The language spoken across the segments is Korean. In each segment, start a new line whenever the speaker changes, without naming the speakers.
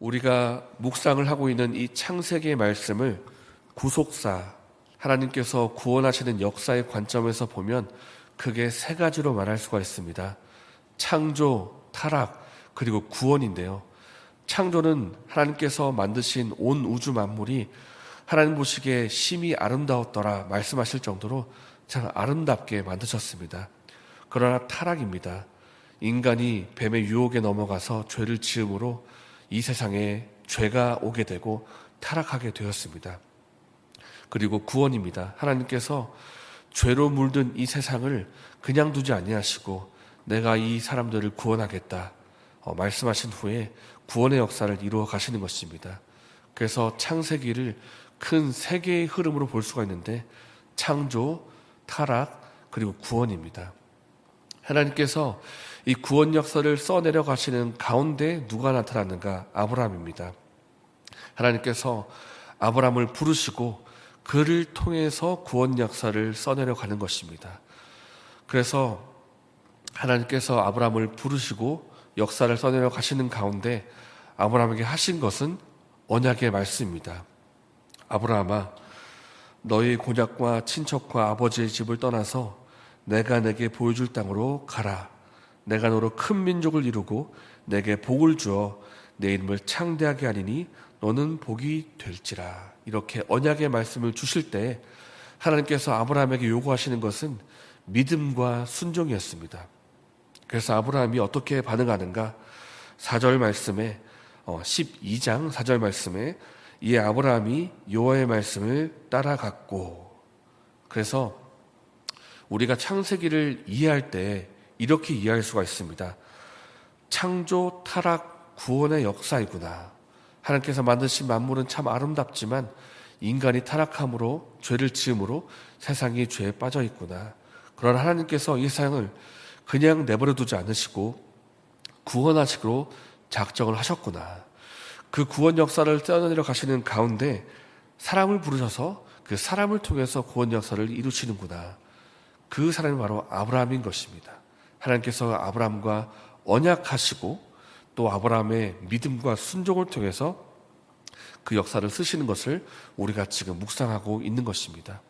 우리가 묵상을 하고 있는 이 창세기의 말씀을 구속사, 하나님께서 구원하시는 역사의 관점에서 보면 크게 세 가지로 말할 수가 있습니다. 창조, 타락, 그리고 구원인데요. 창조는 하나님께서 만드신 온 우주 만물이 하나님 보시기에 심히 아름다웠더라 말씀하실 정도로 참 아름답게 만드셨습니다. 그러나 타락입니다. 인간이 뱀의 유혹에 넘어가서 죄를 지음으로 이 세상에 죄가 오게 되고 타락하게 되었습니다. 그리고 구원입니다. 하나님께서 죄로 물든 이 세상을 그냥 두지 아니하시고 내가 이 사람들을 구원하겠다 어, 말씀하신 후에 구원의 역사를 이루어 가시는 것입니다. 그래서 창세기를 큰 세 개의 흐름으로 볼 수가 있는데 창조, 타락, 그리고 구원입니다. 하나님께서 이 구원 역사를 써내려 가시는 가운데 누가 나타났는가? 아브라함입니다. 하나님께서 아브라함을 부르시고 그를 통해서 구원 역사를 써내려 가는 것입니다. 그래서 하나님께서 아브라함을 부르시고 역사를 써내려 가시는 가운데 아브라함에게 하신 것은 언약의 말씀입니다. 아브라함아, 너희 곤약과 친척과 아버지의 집을 떠나서 내가 내게 보여줄 땅으로 가라. 내가 너로 큰 민족을 이루고 내게 복을 주어 내 이름을 창대하게 하리니 너는 복이 될지라. 이렇게 언약의 말씀을 주실 때 하나님께서 아브라함에게 요구하시는 것은 믿음과 순종이었습니다. 그래서 아브라함이 어떻게 반응하는가? 4절 말씀에 12장 4절 말씀에 이에 아브라함이 여호와의 말씀을 따라갔고 그래서 우리가 창세기를 이해할 때 이렇게 이해할 수가 있습니다. 창조, 타락, 구원의 역사이구나. 하나님께서 만드신 만물은 참 아름답지만 인간이 타락함으로 죄를 지음으로 세상이 죄에 빠져 있구나. 그러나 하나님께서 이 세상을 그냥 내버려 두지 않으시고 구원하시기로 작정을 하셨구나. 그 구원 역사를 떠내려 가시는 가운데 사람을 부르셔서 그 사람을 통해서 구원 역사를 이루시는구나. 그 사람이 바로 아브라함인 것입니다. 하나님께서 아브라함과 언약하시고 또 아브라함의 믿음과 순종을 통해서 그 역사를 쓰시는 것을 우리가 지금 묵상하고 있는 것입니다.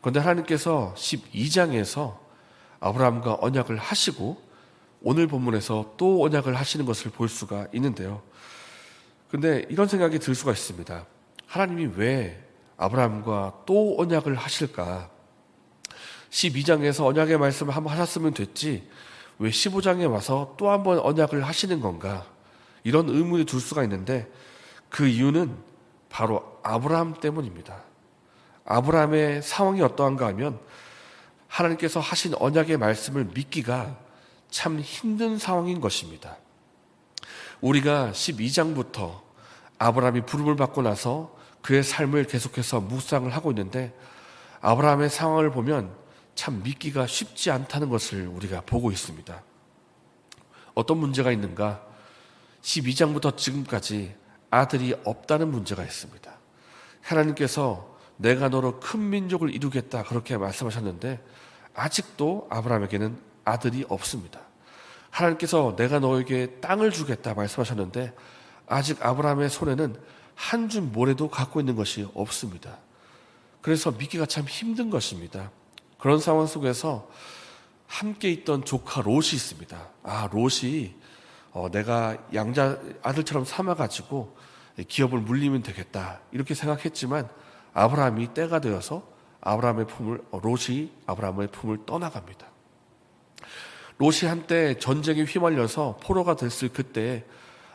그런데 하나님께서 12장에서 아브라함과 언약을 하시고 오늘 본문에서 또 언약을 하시는 것을 볼 수가 있는데요. 근데 이런 생각이 들 수가 있습니다. 하나님이 왜 아브라함과 또 언약을 하실까? 12장에서 언약의 말씀을 한번 하셨으면 됐지. 왜 15장에 와서 또 한 번 언약을 하시는 건가? 이런 의문이 들 수가 있는데 그 이유는 바로 아브라함 때문입니다. 아브라함의 상황이 어떠한가 하면 하나님께서 하신 언약의 말씀을 믿기가 참 힘든 상황인 것입니다. 우리가 12장부터 아브라함이 부름을 받고 나서 그의 삶을 계속해서 묵상을 하고 있는데 아브라함의 상황을 보면 참 믿기가 쉽지 않다는 것을 우리가 보고 있습니다. 어떤 문제가 있는가? 12장부터 지금까지 아들이 없다는 문제가 있습니다. 하나님께서 내가 너로 큰 민족을 이루겠다 그렇게 말씀하셨는데 아직도 아브라함에게는 아들이 없습니다. 하나님께서 내가 너에게 땅을 주겠다 말씀하셨는데 아직 아브라함의 손에는 한 줌 모래도 갖고 있는 것이 없습니다. 그래서 믿기가 참 힘든 것입니다. 그런 상황 속에서 함께 있던 조카 롯이 있습니다. 아, 롯이 어, 내가 양자 아들처럼 삼아가지고 기업을 물리면 되겠다. 이렇게 생각했지만 아브라함이 때가 되어서 아브라함의 품을, 어, 롯이 아브라함의 품을 떠나갑니다. 롯이 한때 전쟁에 휘말려서 포로가 됐을 그때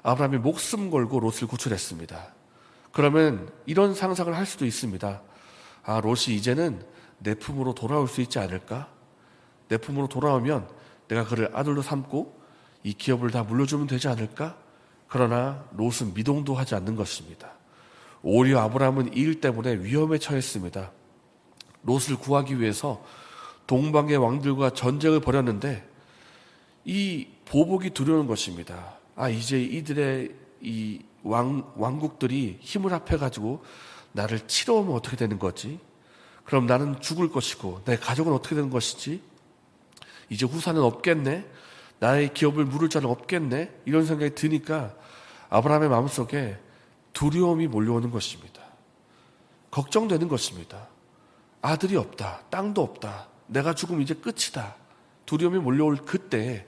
아브라함이 목숨 걸고 롯을 구출했습니다. 그러면 이런 상상을 할 수도 있습니다. 아, 롯이 이제는 내 품으로 돌아올 수 있지 않을까? 내 품으로 돌아오면 내가 그를 아들로 삼고 이 기업을 다 물려주면 되지 않을까? 그러나 롯은 미동도 하지 않는 것입니다. 오히려 아브라함은 이 일 때문에 위험에 처했습니다. 롯을 구하기 위해서 동방의 왕들과 전쟁을 벌였는데 이 보복이 두려운 것입니다. 아, 이제 이들의 이 왕, 왕국들이 힘을 합해가지고 나를 치러 오면 어떻게 되는 거지? 그럼 나는 죽을 것이고 내 가족은 어떻게 되는 것이지? 이제 후사는 없겠네? 나의 기업을 물을 자는 없겠네? 이런 생각이 드니까 아브라함의 마음속에 두려움이 몰려오는 것입니다. 걱정되는 것입니다. 아들이 없다. 땅도 없다. 내가 죽으면 이제 끝이다. 두려움이 몰려올 그때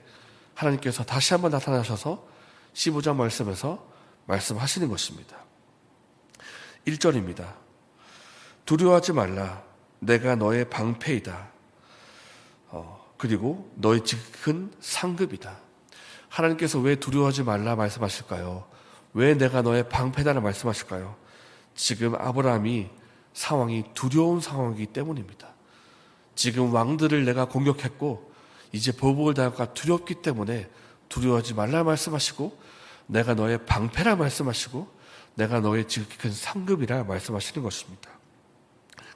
하나님께서 다시 한번 나타나셔서 15장 말씀에서 말씀하시는 것입니다. 1절입니다. 두려워하지 말라. 내가 너의 방패이다. 어, 그리고 너의 지극한 상급이다. 하나님께서 왜 두려워하지 말라 말씀하실까요? 왜 내가 너의 방패다라 말씀하실까요? 지금 아브라함이 상황이 두려운 상황이기 때문입니다. 지금 왕들을 내가 공격했고 이제 보복을 당할까 두렵기 때문에 두려워하지 말라 말씀하시고 내가 너의 방패라 말씀하시고 내가 너의 지극히 상급이라 말씀하시는 것입니다.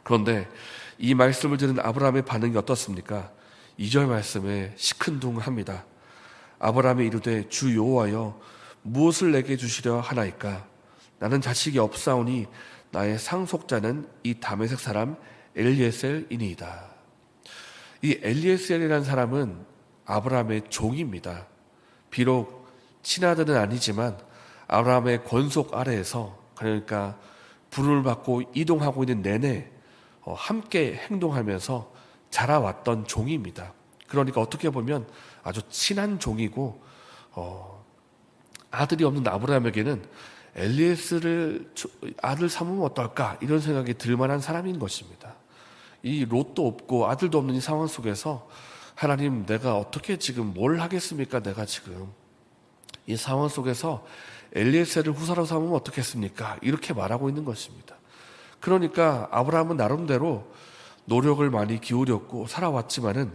그런데 이 말씀을 들은 아브라함의 반응이 어떻습니까? 2절 말씀에 시큰둥합니다. 아브라함이 이르되 주 여호와여 무엇을 내게 주시려 하나이까 나는 자식이 없사오니 나의 상속자는 이 다메섹 사람 엘리에셀이니이다. 이 엘리에셀이라는 사람은 아브라함의 종입니다. 비록 친아들은 아니지만 아브라함의 권속 아래에서 그러니까 부름을 받고 이동하고 있는 내내 어, 함께 행동하면서 자라왔던 종입니다. 그러니까 어떻게 보면 아주 친한 종이고 어, 아들이 없는 아브라함에게는 엘리에스를 아들 삼으면 어떨까 이런 생각이 들 만한 사람인 것입니다. 이 롯도 없고 아들도 없는 이 상황 속에서 하나님 내가 어떻게 지금 뭘 하겠습니까? 내가 지금 이 상황 속에서 엘리에스를 후사로 삼으면 어떻겠습니까? 이렇게 말하고 있는 것입니다. 그러니까 아브라함은 나름대로 노력을 많이 기울였고 살아왔지만은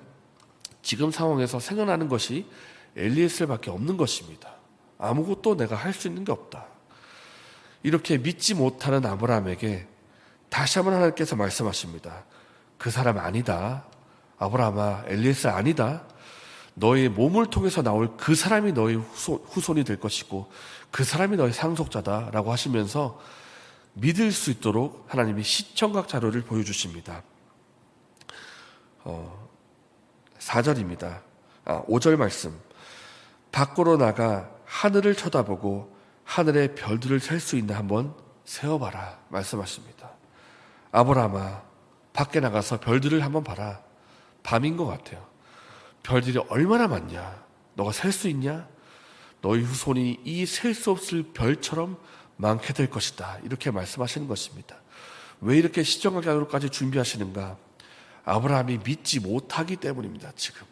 지금 상황에서 생각나는 것이 엘리에셀밖에 없는 것입니다. 아무것도 내가 할 수 있는 게 없다. 이렇게 믿지 못하는 아브라함에게 다시 한번 하나님께서 말씀하십니다. 그 사람 아니다. 아브라함아, 엘리에셀 아니다. 너의 몸을 통해서 나올 그 사람이 너의 후손, 이될 것이고 그 사람이 너의 상속자다라고 하시면서 믿을 수 있도록 하나님이 시청각 자료를 보여주십니다. 어, 4절입니다. 아, 5절 말씀. 밖으로 나가 하늘을 쳐다보고 하늘의 별들을 셀 수 있나 한번 세어봐라. 말씀하십니다. 아브라함아, 밖에 나가서 별들을 한번 봐라. 밤인 것 같아요. 별들이 얼마나 많냐? 너가 셀 수 있냐? 너희 후손이 이 셀 수 없을 별처럼 많게 될 것이다. 이렇게 말씀하시는 것입니다. 왜 이렇게 시정학 자료까지 준비하시는가? 아브라함이 믿지 못하기 때문입니다, 지금.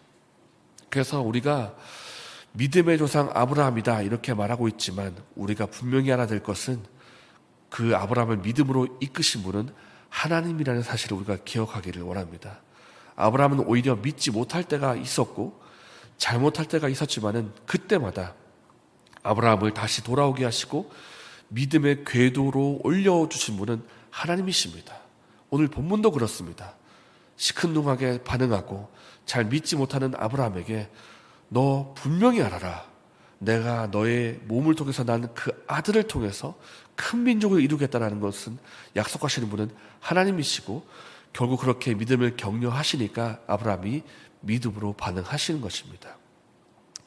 그래서 우리가 믿음의 조상 아브라함이다 이렇게 말하고 있지만 우리가 분명히 알아야 것은 그 아브라함을 믿음으로 이끄신 분은 하나님이라는 사실을 우리가 기억하기를 원합니다. 아브라함은 오히려 믿지 못할 때가 있었고 잘못할 때가 있었지만은 그때마다 아브라함을 다시 돌아오게 하시고 믿음의 궤도로 올려주신 분은 하나님이십니다. 오늘 본문도 그렇습니다. 시큰둥하게 반응하고 잘 믿지 못하는 아브라함에게 너 분명히 알아라. 내가 너의 몸을 통해서 난 그 아들을 통해서 큰 민족을 이루겠다라는 것은 약속하시는 분은 하나님이시고 결국 그렇게 믿음을 격려하시니까 아브라함이 믿음으로 반응하시는 것입니다.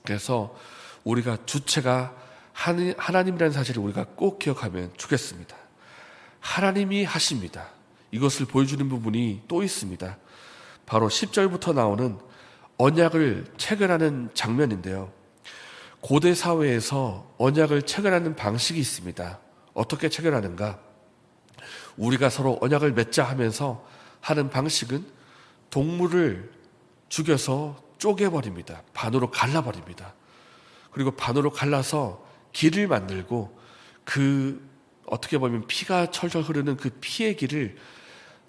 그래서 우리가 주체가 하나님이라는 사실을 우리가 꼭 기억하면 좋겠습니다. 하나님이 하십니다. 이것을 보여주는 부분이 또 있습니다. 바로 10절부터 나오는 언약을 체결하는 장면인데요. 고대 사회에서 언약을 체결하는 방식이 있습니다. 어떻게 체결하는가? 우리가 서로 언약을 맺자 하면서 하는 방식은 동물을 죽여서 쪼개버립니다. 반으로 갈라버립니다. 그리고 반으로 갈라서 길을 만들고 그 어떻게 보면 피가 철철 흐르는 그 피의 길을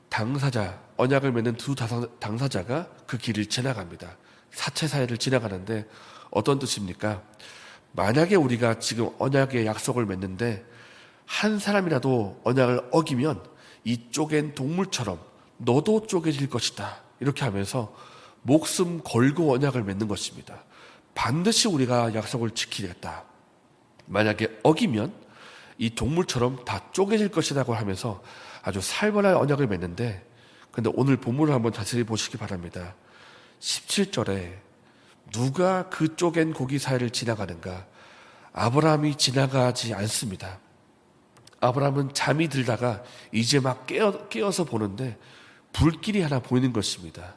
당사자, 언약을 맺는 두 당사자가 그 길을 지나갑니다. 사체 사이를 지나가는데 어떤 뜻입니까? 만약에 우리가 지금 언약의 약속을 맺는데 한 사람이라도 언약을 어기면 이 쪼갠 동물처럼 너도 쪼개질 것이다. 이렇게 하면서 목숨 걸고 언약을 맺는 것입니다. 반드시 우리가 약속을 지키겠다. 만약에 어기면 이 동물처럼 다 쪼개질 것이라고 하면서 아주 살벌한 언약을 맺는데 근데 오늘 본문을 한번 자세히 보시기 바랍니다. 17절에 누가 그 쪼갠 고기 사이를 지나가는가? 아브라함이 지나가지 않습니다. 아브라함은 잠이 들다가 이제 막 깨어, 깨어서 보는데 불길이 하나 보이는 것입니다.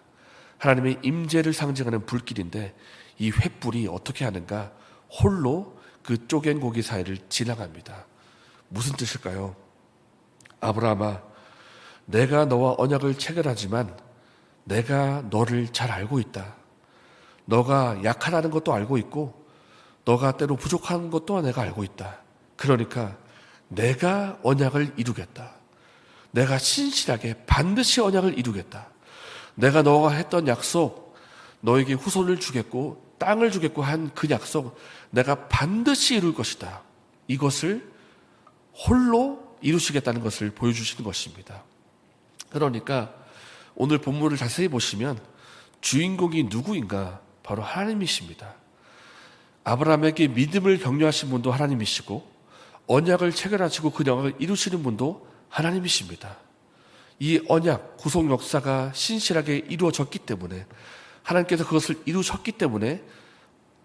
하나님의 임재를 상징하는 불길인데 이 횃불이 어떻게 하는가 홀로 그 쪼갠 고기 사이를 지나갑니다. 무슨 뜻일까요? 아브라함아, 내가 너와 언약을 체결하지만 내가 너를 잘 알고 있다. 너가 약하다는 것도 알고 있고 너가 때로 부족한 것도 내가 알고 있다. 그러니까 내가 언약을 이루겠다. 내가 신실하게 반드시 언약을 이루겠다. 내가 너가 했던 약속, 너에게 후손을 주겠고 땅을 주겠고 한 그 약속, 내가 반드시 이룰 것이다. 이것을 홀로 이루시겠다는 것을 보여주시는 것입니다. 그러니까 오늘 본문을 자세히 보시면 주인공이 누구인가? 바로 하나님이십니다. 아브라함에게 믿음을 격려하신 분도 하나님이시고 언약을 체결하시고 그 언약을 이루시는 분도 하나님이십니다. 이 언약 구속 역사가 신실하게 이루어졌기 때문에 하나님께서 그것을 이루셨기 때문에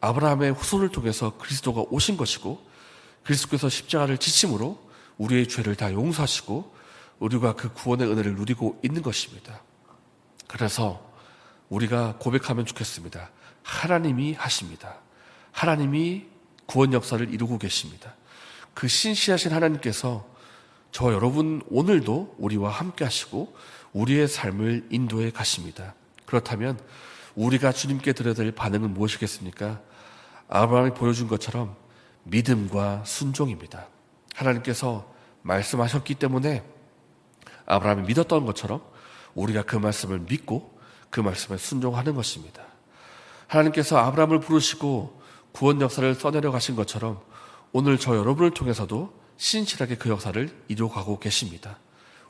아브라함의 후손을 통해서 그리스도가 오신 것이고 그리스도께서 십자가를 지심으로 우리의 죄를 다 용서하시고 우리가 그 구원의 은혜를 누리고 있는 것입니다. 그래서 우리가 고백하면 좋겠습니다. 하나님이 하십니다. 하나님이 구원 역사를 이루고 계십니다. 그 신실하신 하나님께서 저 여러분 오늘도 우리와 함께 하시고 우리의 삶을 인도해 가십니다. 그렇다면 우리가 주님께 드려야 될 반응은 무엇이겠습니까? 아브라함이 보여준 것처럼 믿음과 순종입니다. 하나님께서 말씀하셨기 때문에 아브라함이 믿었던 것처럼 우리가 그 말씀을 믿고 그 말씀에 순종하는 것입니다. 하나님께서 아브라함을 부르시고 구원 역사를 써내려 가신 것처럼 오늘 저 여러분을 통해서도 신실하게 그 역사를 이루어가고 계십니다.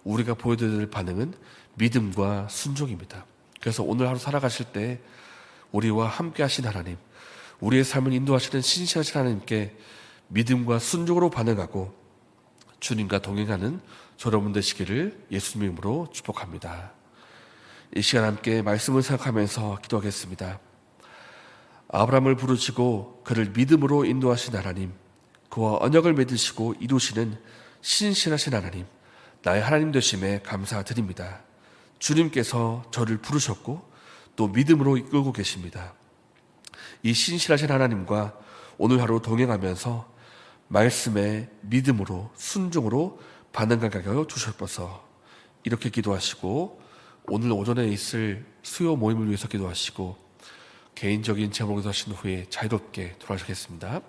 우리가 보여드려야 될 반응은 믿음과 순종입니다. 그래서 오늘 하루 살아가실 때 우리와 함께 하신 하나님, 우리의 삶을 인도하시는 신실하신 하나님께 믿음과 순종으로 반응하고 주님과 동행하는 저 여러분 되시기를 예수님 이름으로 축복합니다. 이 시간 함께 말씀을 생각하면서 기도하겠습니다. 아브라함을 부르시고 그를 믿음으로 인도하신 하나님, 그와 언약을 맺으시고 이루시는 신실하신 하나님, 나의 하나님 되심에 감사드립니다. 주님께서 저를 부르셨고 또 믿음으로 이끌고 계십니다. 이 신실하신 하나님과 오늘 하루 동행하면서 말씀에 믿음으로 순종으로 반응하게 주셨어서 이렇게 기도하시고 오늘 오전에 있을 수요 모임을 위해서 기도하시고 개인적인 제목에서 하신 후에 자유롭게 돌아가시겠습니다.